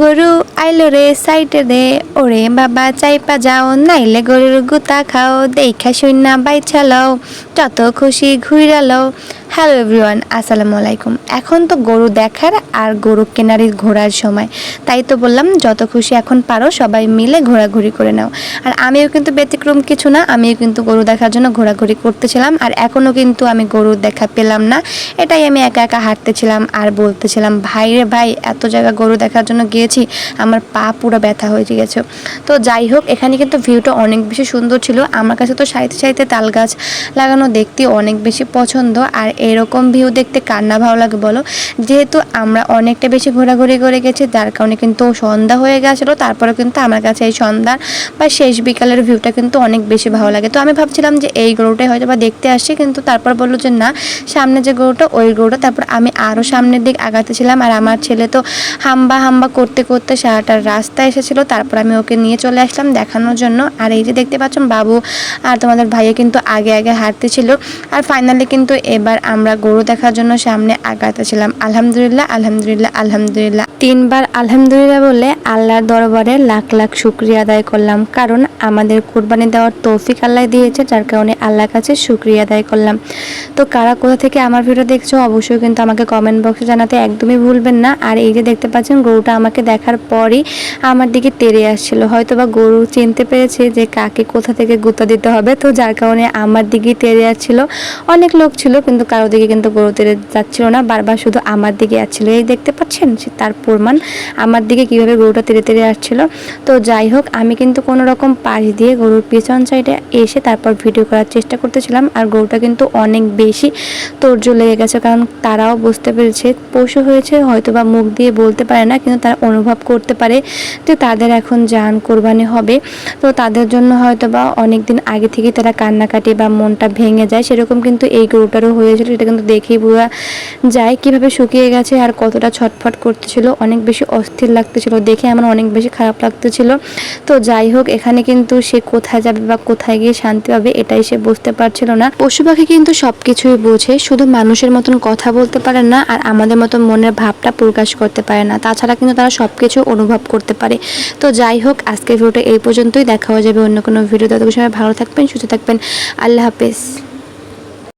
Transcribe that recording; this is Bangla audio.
গরু আইলো রে সাইটে দে। ওরে বাবা, চাইপা যাও, নাইলে গরুর গুতা খাও, দেখা শূন্য বাইছালাও যত খুশি ঘুরালাও হ্যালো এভরিওয়ান আসসালামু আলাইকুম। এখন তো গরু দেখার আর গরু কেনারই ঘোরার সময়। তাই তো বললাম, যত খুশি এখন পারো, সবাই মিলে ঘোরাঘুরি করে নাও। আর আমিও কিন্তু ব্যতিক্রম কিছু না, আমিও কিন্তু গরু দেখার জন্য ঘোরাঘুরি করতেছিলাম। আর এখনও কিন্তু আমি গরু দেখা পেলাম না। এটাই আমি একা একা হাঁটতেছিলাম আর বলতেছিলাম, ভাই রে ভাই, এত জায়গা গরু দেখার জন্য গিয়েছি, আমার পা পুরো ব্যথা হয়ে গেছে। তো যাই হোক, এখানে কিন্তু ভিউটা অনেক বেশি সুন্দর ছিল। আমার কাছে তো সাইতে সাইতে তাল গাছ লাগানো দেখতে অনেক বেশি পছন্দ। আর এরকম ভিউ দেখতে কার না ভালো লাগে বলো? যেহেতু আমরা অনেকটা বেশি ঘোরাঘুরি করে গেছি, যার কারণে কিন্তু সন্ধ্যা হয়ে গেছিল তারপরে কিন্তু আমার কাছে এই সন্ধ্যার বা শেষ বিকালের ভিউটা কিন্তু অনেক বেশি ভালো লাগে। তো আমি ভাবছিলাম যে এই গরুটাই হয়তো বা দেখতে আসছি, কিন্তু তারপর বলল যে না, সামনে যে গরুটা, ওই গরুটা। তারপর আমি আরও সামনের দিক আগাতেছিলাম আর আমার ছেলে তো হাম্বা হাম্বা করতে করতে সারাটার রাস্তা এসেছিল। তারপর আমি ওকে নিয়ে চলে আসলাম দেখানোর জন্য। আর এই যে দেখতে পাচ্ছেন, বাবু আর তোমাদের ভাইয়া কিন্তু আগে আগে হাঁটতেছিল আর ফাইনালি কিন্তু এবার আমরা গরু দেখার জন্য সামনে আগাতেছিলাম আলহামদুলিল্লাহ আলহামদুলিল্লাহ আলহামদুলিল্লাহ। তিনবার আলহামদুলিল্লাহ বলে আল্লাহর দরবারে লাখ লাখ শুক্রিয়া আদায় করলাম, কারণ আমাদের কোরবানি দেওয়ার তৌফিক আল্লাহ দিয়েছে, যার কারণে আল্লাহর কাছে শুক্রিয়া আদায় করলাম। তো কারা কোথা থেকে আমার ভিডিও দেখছ, অবশ্যই কিন্তু আমাকে কমেন্ট বক্সে জানাতে একদমই ভুলবেন না। আর এই যে দেখতে পাচ্ছেন, গরুটা আমাকে দেখার পরই আমার দিকে তেড়ে আসছিল। হয়তো বা গরু চিনতে পেরেছে যে কাকে কোথা থেকে গুঁতা দিতে হবে, তো যার কারণে আমার দিকেই তেড়ে আসছিল। অনেক লোক ছিল, কিন্তু কারও দিকে কিন্তু গরু যাচ্ছিল না, বারবার শুধু আমার দিকে আসছিল এই দেখতে পাচ্ছেন? তার প্রমাণ আমার দিকে কীভাবে গরুটা তেড়ে তেড়ে আসছিল। তো যাই হোক, আমি কিন্তু কোনো রকম পাশ দিয়ে গরুর পেছন সাইডে এসে তারপর ভিডিও করার চেষ্টা করতেছিলাম, আর গরুটা কিন্তু অনেক বেশি তোরজো লেগে গেছে, কারণ তারাও বুঝতে পেরেছে, পশু হয়েছে হয়তো বা মুখ দিয়ে বলতে পারে না, কিন্তু তারা অনুভব করতে পারে যে তাদের এখন যান কোরবানি হবে। তো তাদের জন্য হয়তো বা অনেক দিন আগে থেকে তারা কান্নাকাটি বা মনটা ভেঙে যায়, সেরকম কিন্তু এই গরুটারও হয়েছিল। এটা কিন্তু দেখেই বোঝা যায় কীভাবে শুকিয়ে গেছে আর কতটা ছটফট করতেছিল। অনেক বেশি অস্থির লাগতেছিল, দেখে আমার অনেক বেশি খারাপ লাগতেছিল। তো যাই হোক, এখানে কিন্তু সে কোথায় যাবে বা কোথায় গিয়ে শান্তি পাবে এটাই সে বুঝতে পারছিল না। পশু পাখি কিন্তু সব কিছুই বোঝে, শুধু মানুষের মতন কথা বলতে পারে না আর আমাদের মতন মনের ভাবটা প্রকাশ করতে পারে না। তাছাড়া কিন্তু তারা সব কিছু অনুভব করতে পারে। তো যাই হোক, আজকের ভিডিওটা এই পর্যন্তই। দেখা হয়ে যাবে অন্য কোনো ভিডিও ততক্ষণ সময় ভালো থাকবেন, সুস্থ থাকবেন। আল্লাহ হাফেজ।